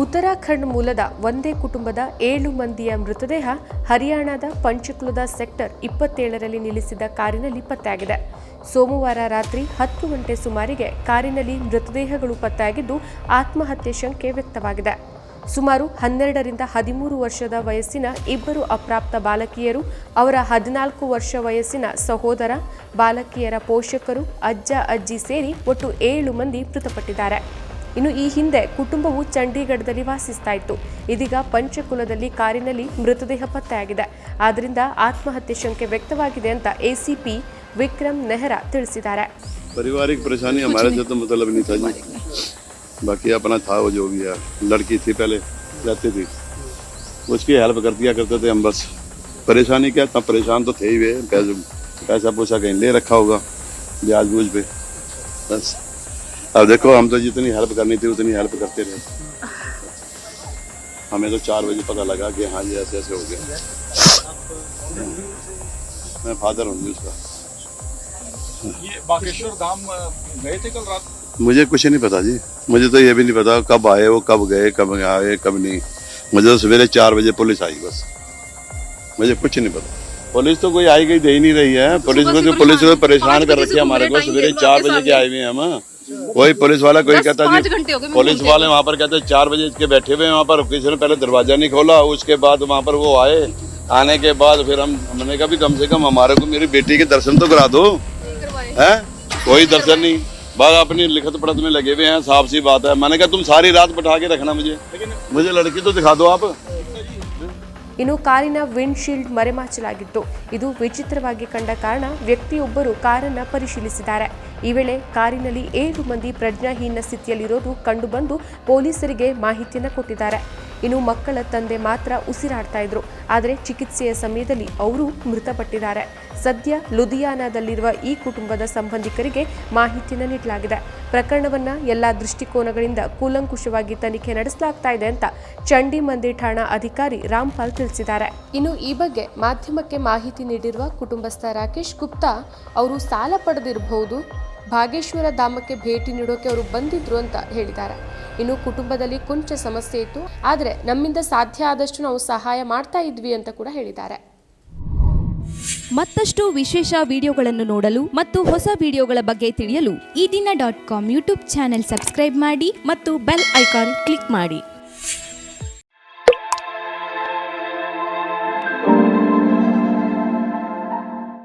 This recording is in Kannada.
ಉತ್ತರಾಖಂಡ್ ಮೂಲದ ಒಂದೇ ಕುಟುಂಬದ ಏಳು ಮಂದಿಯ ಮೃತದೇಹ ಹರಿಯಾಣದ ಪಂಚಕುಲದ ಸೆಕ್ಟರ್ ಇಪ್ಪತ್ತೇಳರಲ್ಲಿ ನಿಲ್ಲಿಸಿದ ಕಾರಿನಲ್ಲಿ ಪತ್ತೆಯಾಗಿದೆ ಸೋಮವಾರ ರಾತ್ರಿ ಹತ್ತು ಗಂಟೆ ಸುಮಾರಿಗೆ ಕಾರಿನಲ್ಲಿ ಮೃತದೇಹಗಳು ಪತ್ತೆಯಾಗಿದ್ದು ಆತ್ಮಹತ್ಯೆ ಶಂಕೆ ವ್ಯಕ್ತವಾಗಿದೆ. ಸುಮಾರು ಹನ್ನೆರಡರಿಂದ ಹದಿಮೂರು ವರ್ಷದ ವಯಸ್ಸಿನ ಇಬ್ಬರು ಅಪ್ರಾಪ್ತ ಬಾಲಕಿಯರು, ಅವರ ಹದಿನಾಲ್ಕು ವರ್ಷ ವಯಸ್ಸಿನ ಸಹೋದರ, ಬಾಲಕಿಯರ ಪೋಷಕರು, ಅಜ್ಜ, ಅಜ್ಜಿ ಸೇರಿ ಒಟ್ಟು ಏಳು ಮಂದಿ ಮೃತಪಟ್ಟಿದ್ದಾರೆ. ಇನ್ನು ಈ ಹಿಂದೆ ಕುಟುಂಬವು ಚಂಡೀಗಢದಲ್ಲಿ ವಾಸಿಸ್ತಾ ಇತ್ತು ಇದೀಗ ಪಂಚಕುಲದಲ್ಲಿ ಕಾರಿನಲ್ಲಿ ಮೃತದೇಹ ಪತ್ತೆಯಾಗಿದೆ ಆದ್ದರಿಂದ ಆತ್ಮಹತ್ಯೆ ಶಂಕೆ ವ್ಯಕ್ತವಾಗಿದೆ ಅಂತ ಎಸಿಪಿ ವಿಕ್ರಮ್ ನೆಹರಾ ತಿಳಿಸಿದ್ದಾರೆ पारिवारिक परेशानी हमारे से तो मतलब नहीं था जी बाकी अपना था वो जो भी है लड़की थी पहले रहती थी उसकी हेल्प कर दिया करते थे हम बस परेशानी क्या था परेशान तो थे ही वे पैसे पैसा पूसा कहीं ले रखा होगा ब्याज बूझ पे बस अब देखो हम तो जितनी हेल्प करनी थी उतनी हेल्प करते रहे। हमें तो चार बजे पता लगा कि हाँ जी ऐसे ऐसे हो गया। मैं फादर हूँ जी उसका। ये बागेश्वर धाम गए थे कल रात? मुझे कुछ नहीं पता जी। मुझे तो ये भी नहीं पता कब आए वो कब गए कब आए कब नहीं। मुझे तो सवेरे चार बजे पुलिस आई बस। मुझे कुछ नहीं पता। पुलिस तो कोई आई गई दे ही नहीं रही है। पुलिस को तो पुलिस को परेशान कर रखी है हमारे को। सवेरे चार बजे के आए हुए हैं हम। कोई पुलिस वाला कोई कहता जी पुलिस वाले वहाँ पर कहते चार बजे के बैठे हुए हैं वहाँ पर किसी ने पहले दरवाज़ा नहीं खोला उसके बाद वहाँ पर वो आए। आने के बाद फिर हम हमने कहा भी कम से कम हमारे को मेरी बेटी के दर्शन तो करा दो। है? कोई दर्शन नहीं। बस अपनी लिखत पढ़त में लगे हुए हैं साफ़ सी बात है। मैंने कहा तुम सारी रात बैठा के रखना मुझे। मुझे लड़की तो दिखा दो आप। ಇನ್ನು ಕಾರಿನ ವಿಂಡ್ಶೀಲ್ಡ್ ಮರೆಮಾಚಲಾಗಿತ್ತು. ಇದು ವಿಚಿತ್ರವಾಗಿ ಕಂಡ ಕಾರಣ ವ್ಯಕ್ತಿಯೊಬ್ಬರು ಕಾರನ್ನು ಪರಿಶೀಲಿಸಿದ್ದಾರೆ. ಈ ವೇಳೆ ಕಾರಿನಲ್ಲಿ ಏಳು ಮಂದಿ ಪ್ರಜ್ಞಾಹೀನ ಸ್ಥಿತಿಯಲ್ಲಿರೋದು ಕಂಡುಬಂದು ಪೊಲೀಸರಿಗೆ ಮಾಹಿತಿಯನ್ನು ಕೊಟ್ಟಿದ್ದಾರೆ. ಇನ್ನು ಮಕ್ಕಳ ತಂದೆ ಮಾತ್ರ ಉಸಿರಾಡ್ತಾ ಇದ್ರು. ಆದರೆ ಚಿಕಿತ್ಸೆಯ ಸಮಯದಲ್ಲಿ ಅವರು ಮೃತಪಟ್ಟಿದ್ದಾರೆ. ಸದ್ಯ ಲುಧಿಯಾನದಲ್ಲಿರುವ ಈ ಕುಟುಂಬದ ಸಂಬಂಧಿಕರಿಗೆ ಮಾಹಿತಿಯನ್ನು ನೀಡಲಾಗಿದೆ. ಪ್ರಕರಣವನ್ನ ಎಲ್ಲ ದೃಷ್ಟಿಕೋನಗಳಿಂದ ಕೂಲಂಕುಷವಾಗಿ ತನಿಖೆ ನಡೆಸಲಾಗ್ತಾ ಇದೆ ಅಂತ ಚಂಡಿ ಮಂದಿ ಠಾಣಾ ಅಧಿಕಾರಿ ರಾಮ್ಪಾಲ್ ತಿಳಿಸಿದ್ದಾರೆ. ಇನ್ನು ಈ ಬಗ್ಗೆ ಮಾಧ್ಯಮಕ್ಕೆ ಮಾಹಿತಿ ನೀಡಿರುವ ಕುಟುಂಬಸ್ಥ ರಾಕೇಶ್ ಗುಪ್ತಾ, ಅವರು ಸಾಲ ಪಡೆದಿರಬಹುದು. ಭಾಗೇಶ್ವರ ಧಾಮಕ್ಕೆ ಭೇಟಿ ನೀಡೋಕೆ ಅವರು ಬಂದಿದ್ರು ಅಂತ ಹೇಳಿದ್ದಾರೆ. ಇನ್ನು ಕುಟುಂಬದಲ್ಲಿ ಕೊಂಚ ಸಮಸ್ಯೆ ಇತ್ತು. ಆದರೆ ನಮ್ಮಿಂದ ಸಾಧ್ಯ ಆದಷ್ಟು ನಾವು ಸಹಾಯ ಮಾಡ್ತಾ ಇದ್ವಿ ಅಂತ ಕೂಡ ಹೇಳಿದ್ದಾರೆ. ಮತ್ತಷ್ಟು ವಿಶೇಷ ವಿಡಿಯೋಗಳನ್ನು ನೋಡಲು ಮತ್ತು ಹೊಸ ವಿಡಿಯೋಗಳ ಬಗ್ಗೆ ತಿಳಿಯಲು Ee Dina dot com YouTube channel subscribe ಮಾಡಿ ಮತ್ತು ಬೆಲ್ ಐಕಾನ್ ಕ್ಲಿಕ್ ಮಾಡಿ.